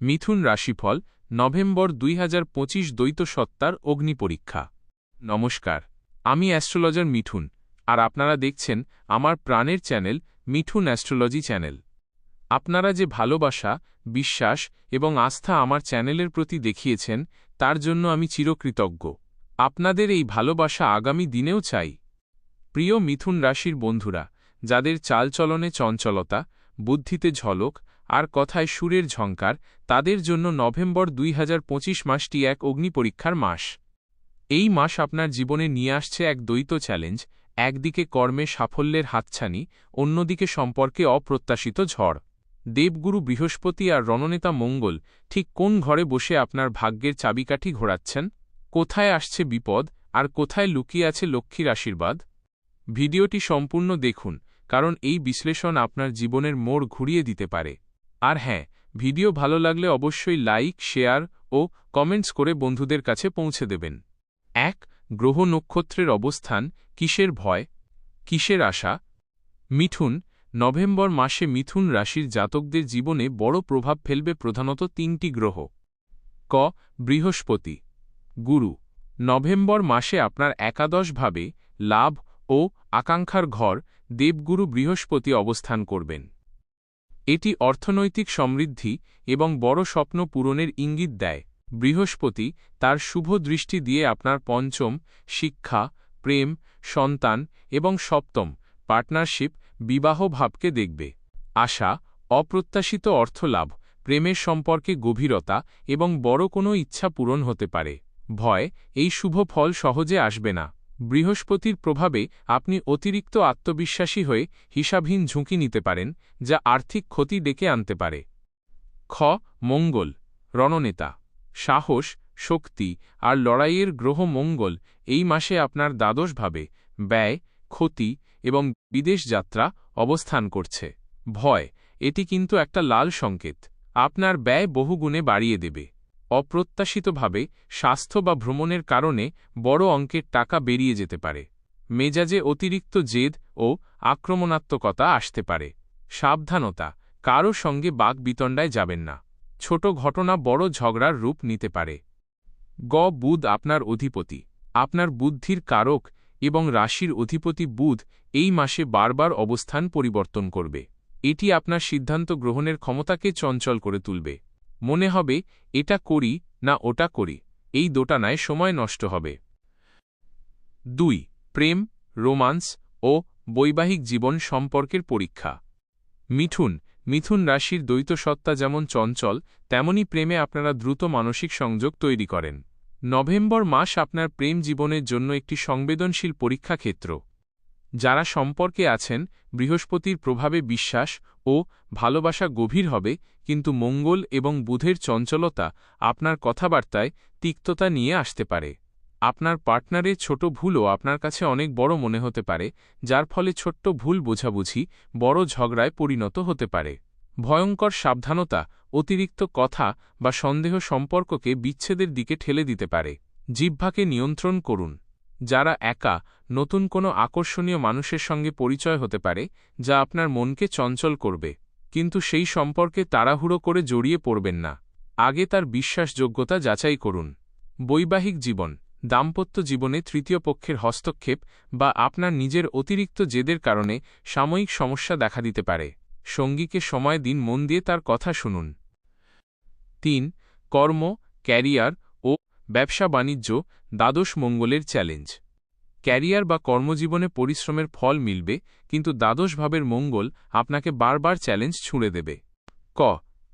মিথুন রাশিফল, নভেম্বর দুই হাজার পঁচিশ দ্বৈত সত্তার অগ্নিপরীক্ষা নমস্কার, আমি অ্যাস্ট্রোলজার মিঠুন, আর আপনারা দেখছেন আমার প্রাণের চ্যানেল মিঠুন অ্যাস্ট্রোলজি চ্যানেল। আপনারা যে ভালোবাসা, বিশ্বাস এবং আস্থা আমার চ্যানেলের প্রতি দেখিয়েছেন, তার জন্য আমি চিরকৃতজ্ঞ। আপনাদের এই ভালোবাসা আগামী দিনেও চাই। প্রিয় মিথুন রাশির বন্ধুরা, যাদের চালচলনে চঞ্চলতা, বুদ্ধিতে ঝলক আর কথায় সুরের ঝঙ্কার তাদের জন্য নভেম্বর দুই হাজার পঁচিশ মাসটি এক অগ্নিপরীক্ষার মাস। এই মাস আপনার জীবনে নিয়ে আসছে এক দ্বৈত চ্যালেঞ্জ, একদিকে কর্মে সাফল্যের হাতছানি, অন্যদিকে সম্পর্কে অপ্রত্যাশিত ঝড়। দেবগুরু বৃহস্পতি আর রণনেতা মঙ্গল ঠিক কোন ঘরে বসে আপনার ভাগ্যের চাবিকাঠি ঘোরাচ্ছেন? কোথায় আসছে বিপদ আর কোথায় লুকিয়ে আছে লক্ষ্মীর আশীর্বাদ? ভিডিওটি সম্পূর্ণ দেখুন, কারণ এই বিশ্লেষণ আপনার জীবনের মোড় ঘুরিয়ে দিতে পারে। আর হ্যাঁ ভিডিও ভালো লাগলে অবশ্যই লাইক, শেয়ার ও কমেন্টস করে বন্ধুদের কাছে পৌঁছে দেবেন। এক, গ্রহ নক্ষত্রের অবস্থান, কিসের ভয়? কিসের আশা? মিথুন, নভেম্বর মাসে মিথুন রাশির জাতকদের জীবনে বড় প্রভাব ফেলবে প্রধানত তিনটি গ্রহ। ক, বৃহস্পতি। গুরু, নভেম্বর মাসে আপনার একাদশভাবে লাভ ও আকাঙ্ক্ষার ঘর দেবগুরু বৃহস্পতি অবস্থান করবেন। এটি অর্থনৈতিক সমৃদ্ধি এবং বড় স্বপ্ন পূরণের ইঙ্গিত দেয়। বৃহস্পতি তার শুভ দৃষ্টি দিয়ে আপনার পঞ্চম, শিক্ষা, প্রেম, সন্তান এবং সপ্তম, পার্টনারশিপ, বিবাহ ভাবকে দেখবে। আশা, অপ্রত্যাশিত অর্থলাভ প্রেমের সম্পর্কে গভীরতা এবং বড় কোনো ইচ্ছা পূরণ হতে পারে। ভয়, এই শুভ ফল সহজে আসবে না। বৃহস্পতির প্রভাবে আপনি অতিরিক্ত আত্মবিশ্বাসী হয়ে হিসাবহীন ঝুঁকি নিতে পারেন, যা আর্থিক ক্ষতি ডেকে আনতে পারে। খ. মঙ্গল, রণনেতা। সাহস, শক্তি আর লড়াইয়ের গ্রহ মঙ্গল, এই মাসে আপনার দ্বাদশভাবে ব্যয়, ক্ষতি এবং বিদেশ যাত্রা অবস্থান করছে। ভয়, এটি কিন্তু একটা লাল সংকেত। আপনার ব্যয় বহুগুণে বাড়িয়ে দেবে। অপ্রত্যাশিতভাবে স্বাস্থ্য বা ভ্রমণের কারণে বড় অঙ্কের টাকা বেরিয়ে যেতে পারে। মেজাজে অতিরিক্ত জেদ ও আক্রমণাত্মকতা আসতে পারে। সাবধানতা কারও সঙ্গে বাঘ বিতণ্ডায় যাবেন না। ছোট ঘটনা বড় ঝগড়ার রূপ নিতে পারে। গ, বুধ আপনার অধিপতি। আপনার বুদ্ধির কারক এবং রাশির অধিপতি বুধ এই মাসে বারবার অবস্থান পরিবর্তন করবে। এটি আপনার সিদ্ধান্ত গ্রহণের ক্ষমতাকে চঞ্চল করে তুলবে। মনে হবে, এটা করি, না ওটা করি। এই দোটানায় সময় নষ্ট হবে। দুই, প্রেম, রোমান্স ও বৈবাহিক জীবন সম্পর্কের পরীক্ষা। মিঠুন মিথুন রাশির দ্বৈত সত্তা যেমন চঞ্চল, তেমনি প্রেমে আপনারা দ্রুত মানসিক সংযোগ তৈরি করেন। নভেম্বর মাস আপনার প্রেম জীবনের জন্য একটি সংবেদনশীল পরীক্ষা ক্ষেত্র যারা সম্পর্কে আছেন, বৃহস্পতির প্রভাবে বিশ্বাস ও ভালোবাসা গভীর হবে, কিন্তু মঙ্গল এবং বুধের চঞ্চলতা আপনার কথাবার্তায় তিক্ততা নিয়ে আসতে পারে। আপনার পার্টনারের ছোট ভুলও আপনার কাছে অনেক বড় মনে হতে পারে, যার ফলে ছোট্ট ভুল বোঝাবুঝি বড় ঝগড়ায় পরিণত হতে পারে। ভয়ঙ্কর সাবধানতা, অতিরিক্ত কথা বা সন্দেহ সম্পর্ককে বিচ্ছেদের দিকে ঠেলে দিতে পারে। জিহ্বাকে নিয়ন্ত্রণ করুন। যারা একা, নতুন কোনো আকর্ষণীয় মানুষের সঙ্গে পরিচয় হতে পারে, যা আপনার মনকে চঞ্চল করবে। কিন্তু সেই সম্পর্কে তাড়াহুড়ো করে জড়িয়ে পড়বেন না। আগে তার বিশ্বাসযোগ্যতা যাচাই করুন। বৈবাহিক জীবন, দাম্পত্য জীবনে তৃতীয় পক্ষের হস্তক্ষেপ বা আপনার নিজের অতিরিক্ত জেদের কারণে সাময়িক সমস্যা দেখা দিতে পারে। সঙ্গীকে সময় দিন, মন দিয়ে তার কথা শুনুন। তিন, কর্ম, ক্যারিয়ার ব্যবসা বাণিজ্য, দ্বাদশ মঙ্গলের চ্যালেঞ্জ। ক্যারিয়ার বা কর্মজীবনে পরিশ্রমের ফল মিলবে, কিন্তু দ্বাদশ ভাবের মঙ্গল আপনাকে বারবার চ্যালেঞ্জ ছুঁড়ে দেবে। ক,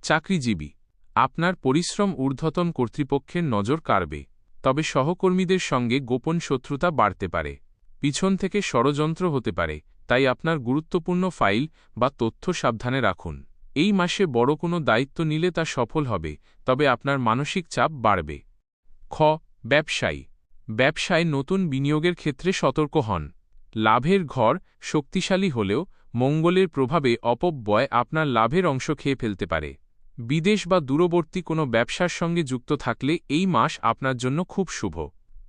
চাকরিজীবী। আপনার পরিশ্রম ঊর্ধ্বতন কর্তৃপক্ষের নজর কাড়বে, তবে সহকর্মীদের সঙ্গে গোপন শত্রুতা বাড়তে পারে। পিছন থেকে ষড়যন্ত্র হতে পারে, তাই আপনার গুরুত্বপূর্ণ ফাইল বা তথ্য সাবধানে রাখুন। এই মাসে বড় কোনো দায়িত্ব নিলে তা সফল হবে, তবে আপনার মানসিক চাপ বাড়বে। খ, ব্যবসায়ী। ব্যবসায় নতুন বিনিয়োগের ক্ষেত্রে সতর্ক হন। লাভের ঘর শক্তিশালী হলেও মঙ্গলের প্রভাবে অপব্যয় আপনার লাভের অংশ খেয়ে ফেলতে পারে। বিদেশ বা দূরবর্তী কোনো ব্যবসার সঙ্গে যুক্ত থাকলে এই মাস আপনার জন্য খুব শুভ।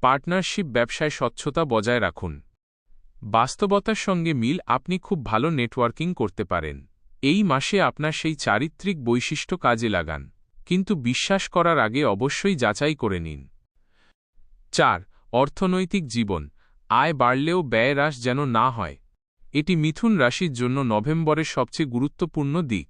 পার্টনারশিপ ব্যবসায় স্বচ্ছতা বজায় রাখুন। বাস্তবতার সঙ্গে মিল আপনি খুব ভালো নেটওয়ার্কিং করতে পারেন। এই মাসে আপনার সেই চারিত্রিক বৈশিষ্ট্য কাজে লাগান। কিন্তু বিশ্বাস করার আগে অবশ্যই যাচাই করে নিন। চার, অর্থনৈতিক জীবন। আয় বাড়লেও ব্যয় হ্রাস যেন না হয়। এটি মিথুন রাশির জন্য নভেম্বরের সবচেয়ে গুরুত্বপূর্ণ দিক।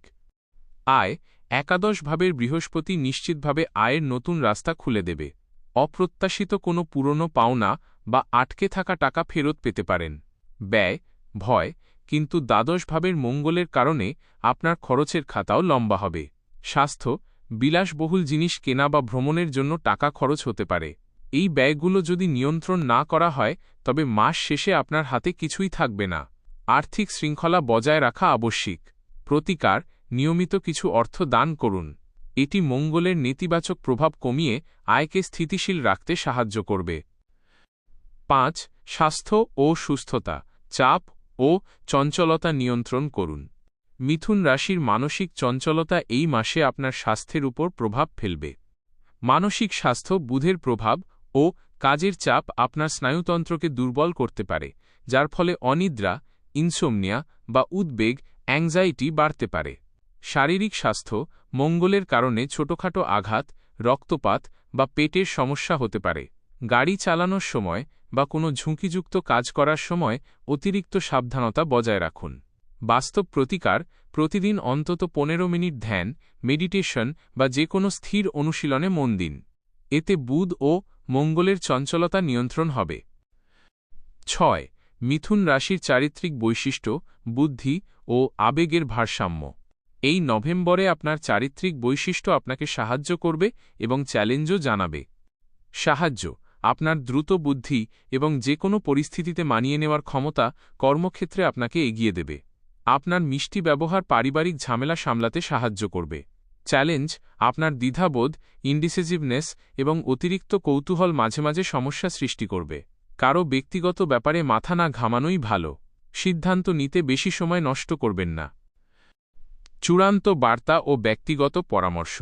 আয়, একাদশ ভাবের বৃহস্পতি নিশ্চিতভাবে আয়ের নতুন রাস্তা খুলে দেবে। অপ্রত্যাশিত কোনো পুরনো পাওনা বা আটকে থাকা টাকা ফেরত পেতে পারেন। ব্যয়, ভয়, কিন্তু দ্বাদশ ভাবের মঙ্গলের কারণে আপনার খরচের খাতাও লম্বা হবে। স্বাস্থ্য বিলাসবহুল জিনিস কেনা বা ভ্রমণের জন্য টাকা খরচ হতে পারে। এই ব্যয়গুলো যদি নিয়ন্ত্রণ না করা হয়, তবে মাস শেষে আপনার হাতে কিছুই থাকবে না। আর্থিক শৃঙ্খলা বজায় রাখা আবশ্যিক। প্রতিকার, নিয়মিত কিছু অর্থ দান করুন। এটি মঙ্গলের নেতিবাচক প্রভাব কমিয়ে আয়কে স্থিতিশীল রাখতে সাহায্য করবে। পাঁচ, স্বাস্থ্য ও সুস্থতা। চাপ ও চঞ্চলতা নিয়ন্ত্রণ করুন। মিথুন রাশির মানসিক চঞ্চলতা এই মাসে আপনার স্বাস্থ্যের উপর প্রভাব ফেলবে। মানসিক স্বাস্থ্য, বুধের প্রভাব ও কাজের চাপ আপনার স্নায়ুতন্ত্রকে দুর্বল করতে পারে, যার ফলে অনিদ্রা, ইনসোমনিয়া বা উদ্বেগ, অ্যাংজাইটি বাড়তে পারে। শারীরিক স্বাস্থ্য, মঙ্গলের কারণে ছোটখাটো আঘাত, রক্তপাত বা পেটের সমস্যা হতে পারে। গাড়ি চালানোর সময় বা কোনো ঝুঁকিযুক্ত কাজ করার সময় অতিরিক্ত সাবধানতা বজায় রাখুন। বাস্তব প্রতিকার, প্রতিদিন অন্তত পনেরো মিনিট ধ্যান, মেডিটেশন বা যে কোনো স্থির অনুশীলনে মন দিন। এতে বুধ ও মঙ্গলের চঞ্চলতা নিয়ন্ত্রণ হবে। ছয়, মিথুন রাশির চারিত্রিক বৈশিষ্ট্য, বুদ্ধি ও আবেগের ভারসাম্য। এই নভেম্বরে আপনার চারিত্রিক বৈশিষ্ট্য আপনাকে সাহায্য করবে এবং চ্যালেঞ্জও জানাবে। সাহায্য, আপনার দ্রুত বুদ্ধি এবং যে কোনো পরিস্থিতিতে মানিয়ে নেওয়ার ক্ষমতা কর্মক্ষেত্রে আপনাকে এগিয়ে দেবে। আপনার মিষ্টি ব্যবহার পারিবারিক ঝামেলা সামলাতে সাহায্য করবে। চ্যালেঞ্জ, আপনার দ্বিধাবোধ ইন্ডিসিজিভনেস এবং অতিরিক্ত কৌতূহল মাঝে মাঝে সমস্যা সৃষ্টি করবে। কারও ব্যক্তিগত ব্যাপারে মাথা না ঘামানোই ভালো। সিদ্ধান্ত নিতে বেশি সময় নষ্ট করবেন না। চূড়ান্ত বার্তা ও ব্যক্তিগত পরামর্শ।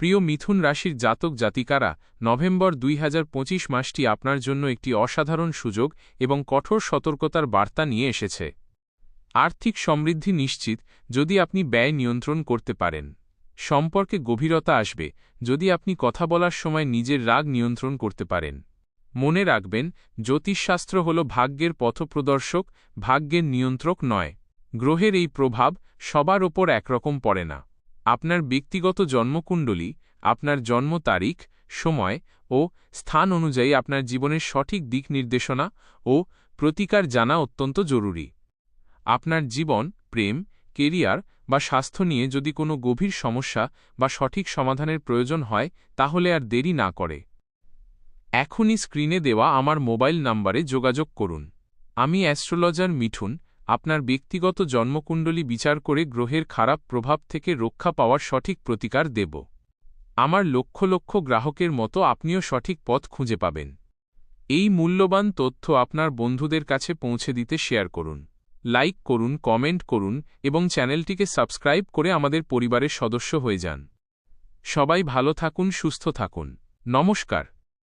প্রিয় মিথুন রাশির জাতক জাতিকারা, নভেম্বর দুই হাজার পঁচিশ মাসটি আপনার জন্য একটি অসাধারণ সুযোগ এবং কঠোর সতর্কতার বার্তা নিয়ে এসেছে। আর্থিক সমৃদ্ধি নিশ্চিত যদি আপনি ব্যয় নিয়ন্ত্রণ করতে পারেন। সম্পর্কে গভীরতা আসবে যদি আপনি কথা বলার সময় নিজের রাগ নিয়ন্ত্রণ করতে পারেন। মনে রাখবেন, জ্যোতিষশাস্ত্র হল ভাগ্যের পথপ্রদর্শক, ভাগ্যের নিয়ন্ত্রক নয়। গ্রহের এই প্রভাব সবার ওপর একরকম পড়ে না। আপনার ব্যক্তিগত জন্মকুণ্ডলী, আপনার জন্ম তারিখ, সময় ও স্থান অনুযায়ী আপনার জীবনের সঠিক দিক নির্দেশনা ও প্রতিকার জানা অত্যন্ত জরুরি। আপনার জীবন, প্রেম, কেরিয়ার বা স্বাস্থ্য নিয়ে যদি কোনো গভীর সমস্যা বা সঠিক সমাধানের প্রয়োজন হয়, তাহলে আর দেরি না করে। এখনই স্ক্রিনে দেওয়া আমার মোবাইল নাম্বারে যোগাযোগ করুন। আমি অ্যাস্ট্রোলজার মিঠুন, আপনার ব্যক্তিগত জন্মকুণ্ডলী বিচার করে গ্রহের খারাপ প্রভাব থেকে রক্ষা পাওয়ার সঠিক প্রতিকার দেব। আমার লক্ষ লক্ষ গ্রাহকের মতো আপনিও সঠিক পথ খুঁজে পাবেন। এই মূল্যবান তথ্য আপনার বন্ধুদের কাছে পৌঁছে দিতে শেয়ার করুন। লাইক করুন, কমেন্ট করুন এবং চ্যানেলটিকে সাবস্ক্রাইব করে আমাদের পরিবারের সদস্য হয়ে যান। সবাই ভালো থাকুন, সুস্থ থাকুন। নমস্কার।